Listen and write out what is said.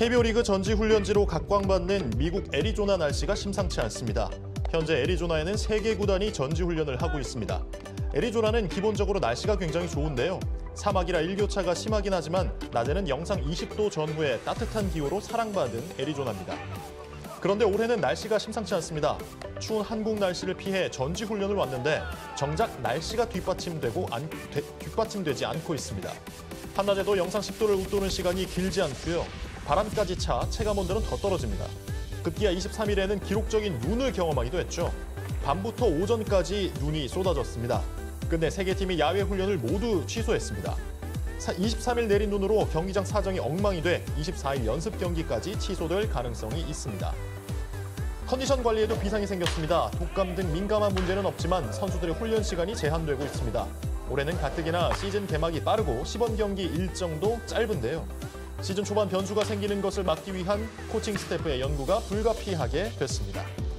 KBO 리그 전지 훈련지로 각광받는 미국 애리조나 날씨가 심상치 않습니다. 현재 애리조나에는 세개 구단이 전지 훈련을 하고 있습니다. 애리조나는 기본적으로 날씨가 굉장히 좋은데요. 사막이라 일교차가 심하긴 하지만 낮에는 영상 20도 전후의 따뜻한 기후로 사랑받은 애리조나입니다. 그런데 올해는 날씨가 심상치 않습니다. 추운 한국 날씨를 피해 전지 훈련을 왔는데 정작 날씨가 뒷받침되고 안, 되- 뒷받침되지 않고 있습니다. 한낮에도 영상 10도를 웃도는 시간이 길지 않고요. 바람까지 차 체감 온도는 더 떨어집니다. 급기야 23일에는 기록적인 눈을 경험하기도 했죠. 밤부터 오전까지 눈이 쏟아졌습니다. 끝내 세 개 팀이 야외 훈련을 모두 취소했습니다. 23일 내린 눈으로 경기장 사정이 엉망이 돼 24일 연습 경기까지 취소될 가능성이 있습니다. 컨디션 관리에도 비상이 생겼습니다. 독감 등 민감한 문제는 없지만 선수들의 훈련 시간이 제한되고 있습니다. 올해는 가뜩이나 시즌 개막이 빠르고 시범 경기 일정도 짧은데요. 시즌 초반 변수가 생기는 것을 막기 위한 코칭 스태프의 연구가 불가피하게 됐습니다.